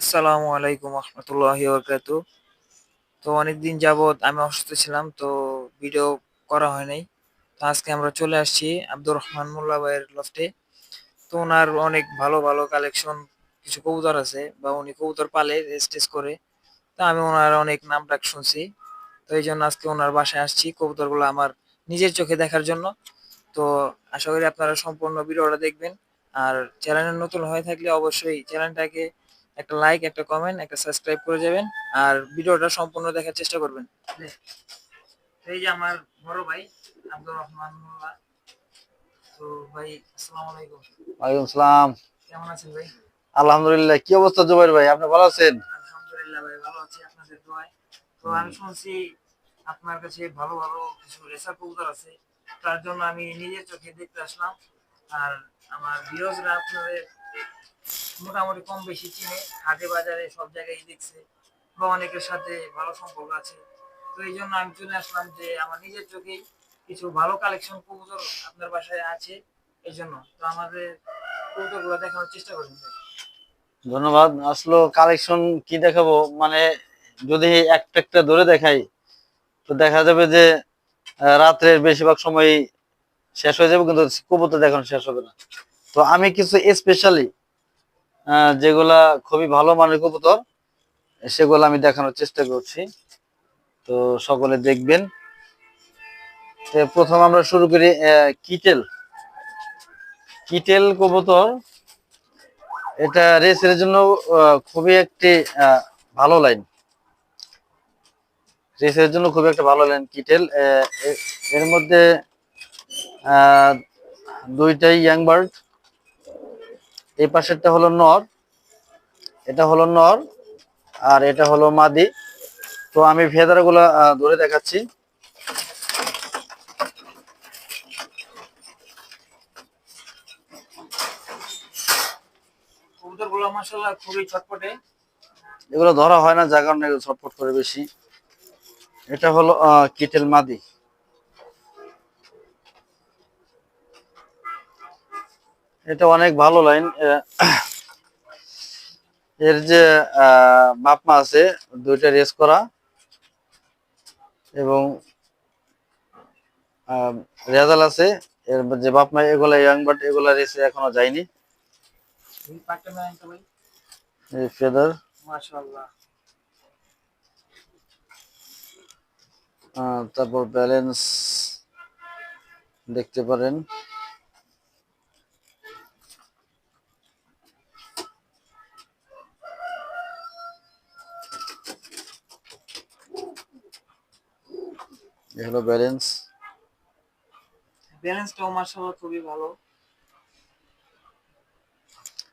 আসসালামু আলাইকুম রহমতুল্লাহি বরকাত তো অনেকদিন যাবত আমি অসুস্থ ছিলাম, তো ভিডিও করা হয় নাই তো আজকে আমরা চলে আসছি আব্দুর রহমান মোল্লা ভাইয়ের লফটে তো ওনার অনেক ভালো ভালো কালেকশন কিছু কবুতর আছে, বা উনি কবুতর পালে রেস্টেস করে। তো আমি ওনার অনেক নাম ডাক শুনছি। তো এই জন্য আজকে ওনার বাসায় আসছি কবুতরগুলো আমার নিজের চোখে দেখার জন্য। তো আশা করি আপনারা সম্পূর্ণ ভিডিওটা দেখবেন। আর চ্যানেলে নতুন হয়ে থাকলে অবশ্যই চ্যানেলটাকে একটা লাইক একটা কমেন্ট একটা সাবস্ক্রাইব করে যাবেন। আর ভিডিওটা সম্পূর্ণ দেখার চেষ্টা করবেন। এই যে আমার বড় ভাই আব্দুর রহমান মোল্লা। তো ভাই আসসালামু আলাইকুম। ওয়ালাইকুম সালাম। কেমন আছেন ভাই? আলহামদুলিল্লাহ কি অবস্থা জুবাইর ভাই? আপনি ভালো আছেন? আলহামদুলিল্লাহ ভাই ভালো আছি আপনাদের দোয়ায়। তো আমি শুনছি আপনার কাছে ভালো ভালো কিছু রেসার কবুতর আছে। তার জন্য আমি নিজের চোখে দেখতে আসলাম। আর আমার ভিউজরা আপনাদের মোটামুটি কম বেশি চিনে, হাটে বাজারে সব জায়গায় দেখছে বা অনেকের সাথে ভালো সম্পর্ক আছে। তো এই জন্য আমি চলে আসলাম যে আমার নিজের চোখেই কিছু ভালো কালেকশন কবুতর আপনার বাসায় আছে এই জন্য। তো আমাদের কবুতরগুলো দেখানোর চেষ্টা করবেন ধন্যবাদ। আসলো কালেকশন কি দেখাবো? মানে যদি একটা একটা ধরে দেখাই, তো দেখা যাবে যে রাত্রের বেশিরভাগ সময় শেষ হয়ে যাবে, কিন্তু কবুতর দেখানো শেষ হবে না। তো আমি কিছু স্পেশালি যেগুলা খুবই ভালো মানের কবুতর, সেগুলো আমি দেখানোর চেষ্টা করছি। তো সকলে দেখবেন। প্রথম আমরা শুরু করি কিটেল। কিটেল কবুতর, এটা রেসের জন্য খুবই একটি ভালো লাইন। রেসের জন্য খুবই একটা ভালো লাইন কিটেল। এর মধ্যে দুইটাই ইয়াং বার্ড এই পাশেরটা হলো নর এটা হলো নর আর এটা হলো মাদি। তো আমি ফেদারগুলো ধরে দেখাচ্ছি। খুবই ছটপটে। এগুলো ধরা হয় না যার কারণে ছটফট করে বেশি। এটা হলো আহ, কিটেল মাদি। এটা অনেক ভালো লাইন। এর যে আহ, বাপ আছে দুইটা রেস করা এবং রেজাল আছে। এর যে বাপ মা এগুলা ইয়াং বাট এগুলা রেসে এখনও যায়নি। এই ফেদার তারপর ব্যালেন্স দেখতে পারেন। এ হলো ব্যালেন্স ব্যালেন্সটাও মাশাআল্লাহ খুবই ভালো।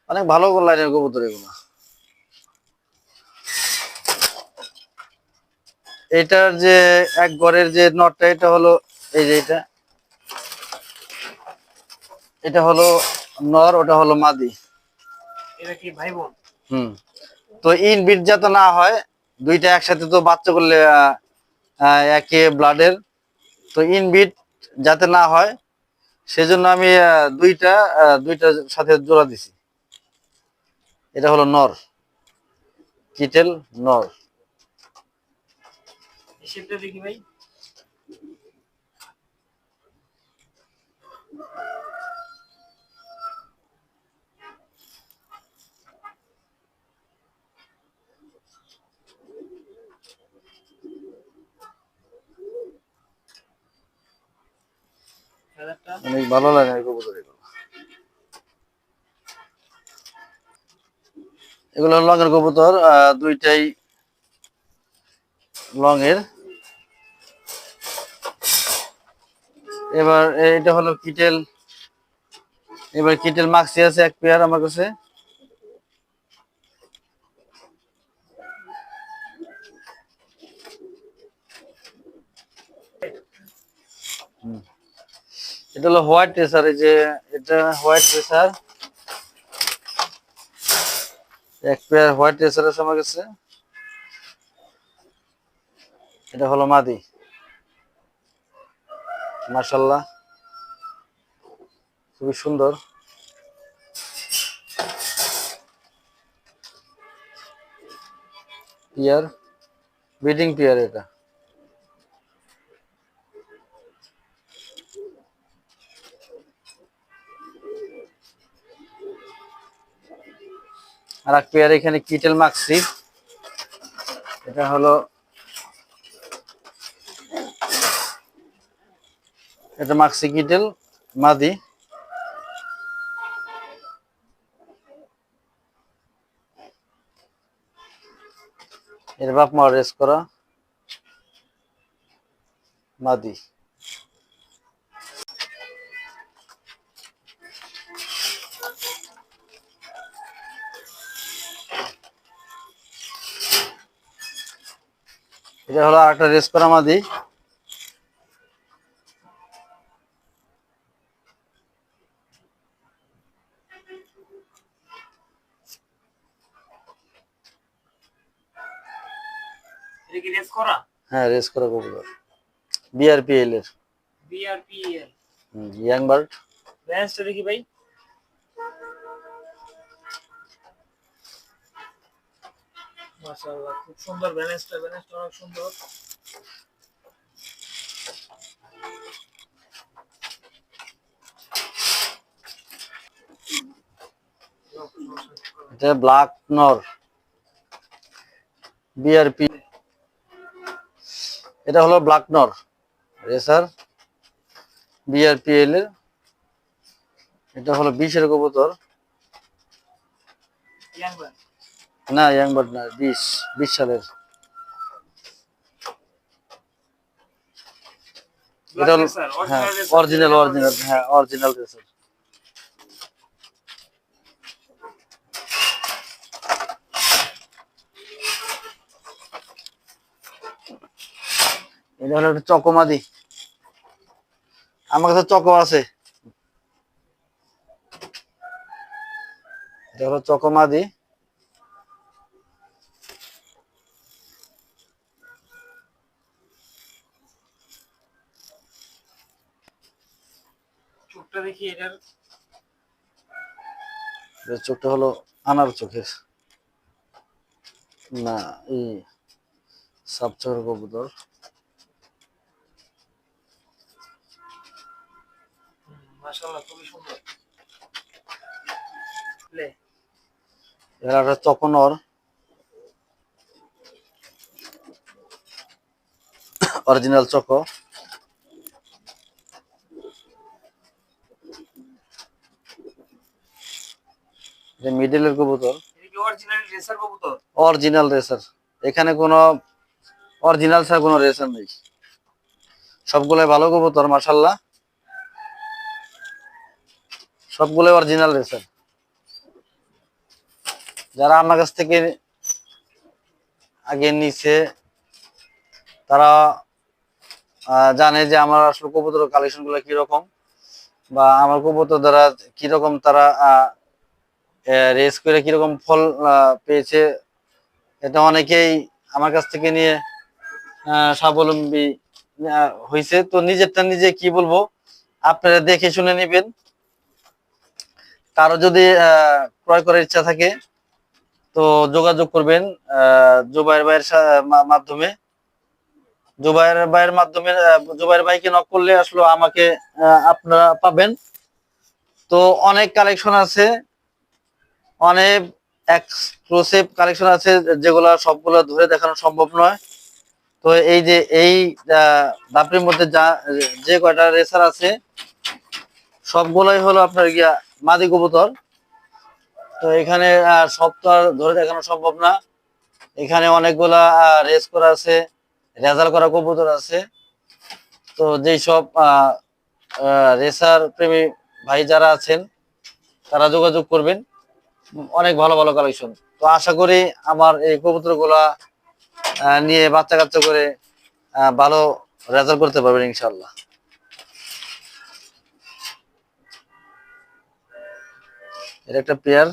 অনেক ভালো লাইনের কবুতর এগুলো। এটার যে এক ঘরের যে নটটা এটা হলো এই যে এটা। এটা হলো নর ওটা হলো মাদি। এটা কি ভাই বোন হুম। তো ইন বিট যাতে না হয় দুইটা একসাথে তো বাচ্চা করলে একে ব্লাডের তো ইনবিট যাতে না হয়, সেজন্য আমি দুইটা দুইটার সাথে জোড়া দিছি। এটা হলো নর। কিটেল নর। ভাই। অনেক ভালো লাগে এগুলো। এগুলো লঙের কবুতর দুইটাই লঙের এবার এটা হলো কিটেল। এবার কিটেল মাক্সি আছে এক পেয়ার আমার কাছে। এটা হলো হোয়াইট রেসার এই যে এটা হোয়াইট রেসার এক পেয়ার হোয়াইট রেসার আছে আমার কাছে এটা হলো মাদি। মাশাল্লাহ খুবই সুন্দর। পিয়ার ব্রিডিং পিয়ার এটা। আর এক পেয়ার এখানে কিটেল মাক্সি এটা হলো এটা মাক্সি কিটেল মাদি। এর বাপ মা রেস করা মাদি। এটা হলো আরেকটা রেস করা? মাদি হ্যাঁ রেস করা কবুতর বিআরপিএল এর। বিআরপিএল ইয়াং বার্ড ব্যালেন্সটা দেখি ভাই? মাশাআল্লাহ খুব সুন্দর ব্যালেন্সটা ব্যালেন্সটা অনেক সুন্দর। এটা ব্ল্যাক নর বিআরপি এটা হলো ব্ল্যাক নর রেসার বিআরপিএল এর। এটা হলো বিশের কবুতর। ইয়াং না ইয়াং বার্ড না বিশ বিশ সালের। এটা হ্যাঁ অরিজিনাল অরিজিনাল হ্যাঁ অরিজিনাল রেসার এটা হলো একটা চকমাদি। আমার কাছে চকো আছে। এটা হলো চকমাদি। চোখটা দেখি এটার। চোখটা হলো আনার চোখের। না এই সাপ চোখের কবুতর। মাশাআল্লাহ খুবই সুন্দর। লে। এর একটা চকনর অরিজিনাল চকো। এটা মিডলের কবুতর? অরিজিনাল রেসার এখানে কোনো অরিজিনাল ছাড়া কোনো রেসার নেই। সবগুলোই ভালো কবুতর মাসাল্লাহ সবগুলোই অরিজিনাল রেসার যারা আমার কাছ থেকে আগে নিছে তারা জানে যে আমার আসলে কবুতর কালেকশনগুলো কীরকম বা আমার কবুতর দ্বারা কীরকম তারা রেস করে কীরকম ফল পেয়েছে, এটা অনেকেই আমার কাছ থেকে নিয়ে স্বাবলম্বী হয়েছে। তো নিজেরটা নিজে কি বলব, আপনারা দেখে শুনে নেবেন। কারও যদি ক্রয় করার ইচ্ছা থাকে, তো যোগাযোগ করবেন জুবাইর ভাইয়ের মাধ্যমে। জুবাইর ভাইয়ের মাধ্যমে জুবাইর ভাইকে নক করলে আসলে আমাকে আপনারা পাবেন। তো অনেক কালেকশন আছে। অনেক এক্সক্লুসিভ কালেকশন আছে যেগুলো সবগুলো ধরে দেখানো সম্ভব নয়। তো এই যে এই দাপড়ির মধ্যে যা, যে কয়টা রেসার আছে, সবগুলোই হলো আপনার গিয়া মাদি কবুতর। তো এখানে আর ধরে দেখানো সম্ভব না। এখানে অনেকগুলা রেস করা আছে রেজাল্ট করা কবুতর আছে। তো যেই সব রেসার প্রেমী ভাই যারা আছেন, তারা যোগাযোগ করবেন। অনেক ভালো ভালো কালেকশন তো আশা করি আমার এই কবুতরগুলা নিয়ে বাচ্চা কাচ্চা করে ভালো রেজাল্ট করতে পারবেন ইনশাল্লাহ এটা একটা পেয়ার।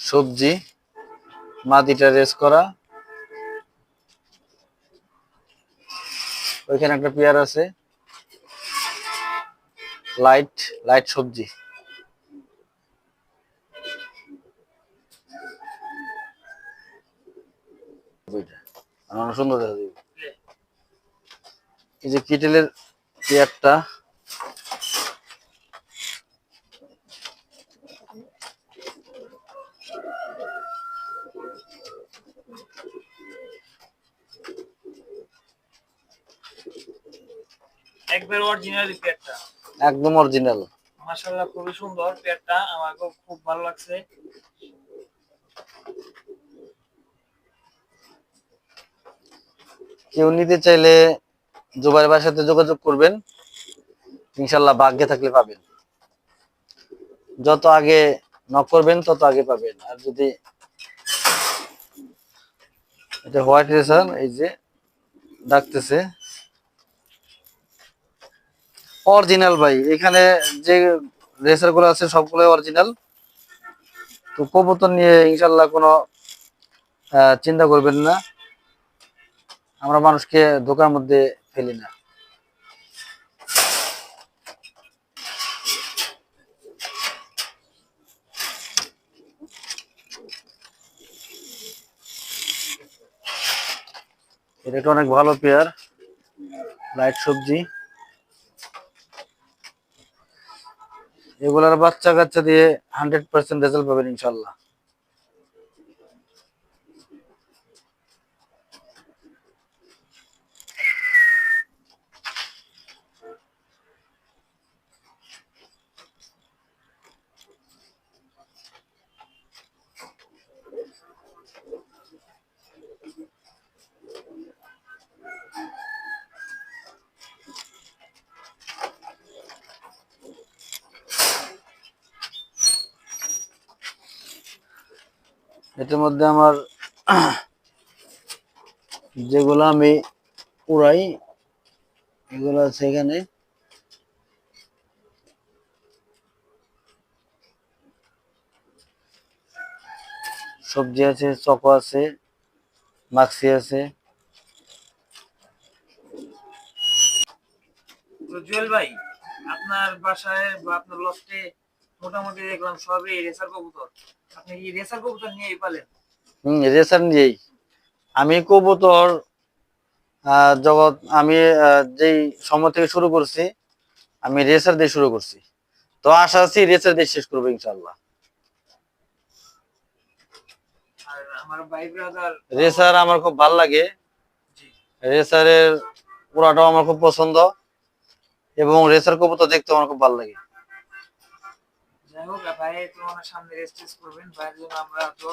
সবজি, মাটিটা রেস করা। ওইখানে একটা পেয়ার আছে। লাইট লাইট সবজি বইটা আর অনেক সুন্দর দেখা যাবে এই যে কিটেলের পেয়ারটা একবার অরিজিনাল পেয়ারটা। একদম অরিজিনাল মাশাআল্লাহ খুবই সুন্দর পেয়ারটা। আমাকে খুব ভালো লাগছে। কেউ নিতে চাইলে জুবাইর ভাইয়ের সাথে যোগাযোগ করবেন। ইনশাল্লাহ ভাগ্যে থাকলে পাবেন। যত আগে নক করবেন, তত আগে পাবেন। আর যদি এটা হোয়াইট রেসার এই যে ডাকতেছে। অরিজিনাল ভাই, এখানে যে রেসারগুলো আছে সবগুলো অরিজিনাল তো কবুতর নিয়ে ইনশাল্লাহ কোনো চিন্তা করবেন না। আমরা মানুষকে ধোকার মধ্যে ফেলি না। এটা অনেক ভালো পেয়ার, লাইট সবজি। এগুলার বাচ্চা কাচ্চা দিয়ে হান্ড্রেড পার্সেন্ট রেজাল্ট পাবেন ইনশাল্লাহ। এটার মধ্যে আমার যেগুলো আমি উড়াই, এগুলো আছে এখানে। সবজি আছে, চকো আছে, মাক্সি আছে। জুয়েল ভাই, আপনার বাসায় বা আপনার লস্টে মোটামুটি দেখলাম সবই রেসার কবুতর। আপনি কি রেসার কবুতর নিয়েই পালেন? হম রেশন দিয়েই আমি কবুতর জগৎ আমি যেই সময় থেকে শুরু করছি আমি রেসার দিয়ে শুরু করছি। তো আশা আছি রেসার দিয়ে শেষ করব ইনশাল্লাহ রেসার আমার খুব ভালো লাগে। রেসারের পুরাটাও আমার খুব পছন্দ। এবং রেসার কবুতর দেখতে আমার খুব ভালো লাগে।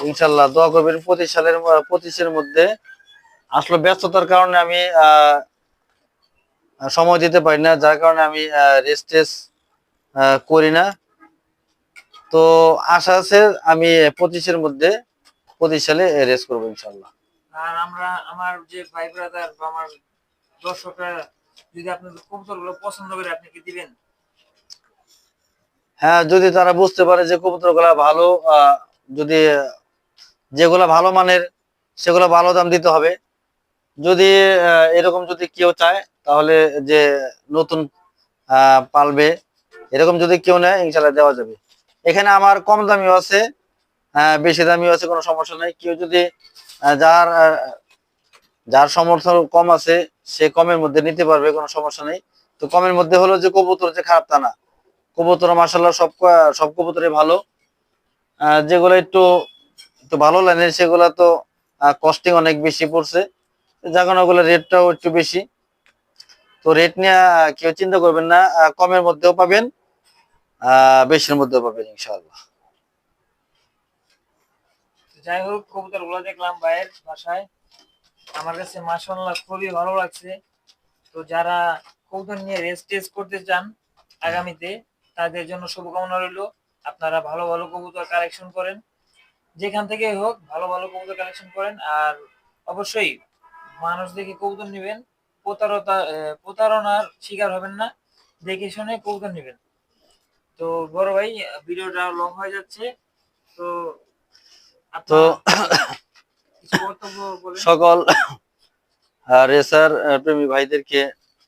ইনশাল্লাহ দোয়া করবেন পঁচিশ সালের পঁচিশের মধ্যে আসলে ব্যস্ততার কারণে আমি সময় দিতে পারি না যার কারণে আমি রেস্ট টেস্ট করি না। তো আশা আছে আমি পঁচিশের মধ্যে পঁচিশ সালে রেস্ট করব ইনশাল্লাহ। আর আমরা আমার যে ভাই ব্রাদার বা আমার দর্শকরা যদি আপনাদের কবুতরগুলো পছন্দ করে আপনি কি দিবেন? হ্যাঁ যদি তারা বুঝতে পারে যে কবুতরগুলা ভালো যদি যেগুলা ভালো মানের, সেগুলো ভালো দাম দিতে হবে। যদি এরকম যদি কেউ চায়, তাহলে যে নতুন পালবে, এরকম যদি কেউ নেয় ইনশাল্লাহ দেওয়া যাবে। এখানে আমার কম দামিও আছে বেশি দামিও আছে, কোনো সমস্যা নাই। কেউ যদি যার যার সমর্থন কম আছে, সে কমের মধ্যে নিতে পারবে, কোনো সমস্যা নেই। তো কমের মধ্যে হলো যে কবুতর যে খারাপ তা না। কবুতর মাসাল্লাহ সব সব কবুতরই ভালো। যেগুলো একটু একটু ভালো লাইনের সেগুলো তো কস্টিং অনেক বেশি পড়ছে। কারণে ওগুলো রেটটাও একটু বেশি। তো রেট নিয়ে কেউ চিন্তা করবেন না। কমের মধ্যেও পাবেন। বেশির মধ্যেও পাবেন, ইনশাআল্লাহ। তো যাই হোক কবুতরগুলো দেখলাম ভাইয়ের বাসায়। আমার কাছে মাসাল্লাহ খুবই ভালো লাগছে। তো যারা কবুতর নিয়ে রেস্ট টেস্ট করতে চান, আগামীতে তাদের জন্য শুভকামনা রইল। আপনারা ভালো ভালো কবুতর কালেকশন করেন। যেখান থেকে হোক ভালো ভালো কবুতর কালেকশন করেন। আর অবশ্যই মানুষ দেখে কবুতর নেবেন। প্রতারতা প্রতারণার শিকার হবেন না। দেখে শুনে কবুতর নেবেন। তো বড় ভাই ভিডিওটা লং হয়ে যাচ্ছে। তো তো সকল আহ, রেসার প্রেমী ভাইদেরকে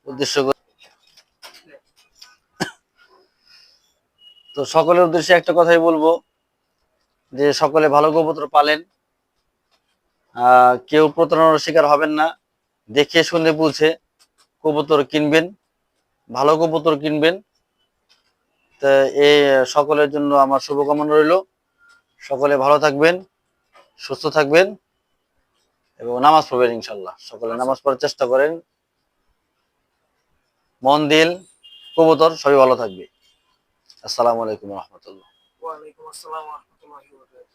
উদ্দেশ্য তো সকলের উদ্দেশ্যে একটা কথাই বলব যে সকলে ভালো কবুতর পালেন। কেউ প্রতারণার শিকার হবেন না। দেখে শুনে বুঝে কবুতর কিনবেন, ভালো কবুতর কিনবেন। তা এই সকলের জন্য আমার শুভকামনা রইল। সকলে ভালো থাকবেন, সুস্থ থাকবেন এবং নামাজ পড়বেন ইনশাল্লাহ সকলে নামাজ পড়ার চেষ্টা করেন। মন দিল কবুতর সবই ভালো থাকবে। আসসালামু আলাইকুম রহমতুল্লাহ ওয়ালাইকুম আসসালাম ওয়া রাহমাতুল্লাহি ওয়া বারাকাতুহু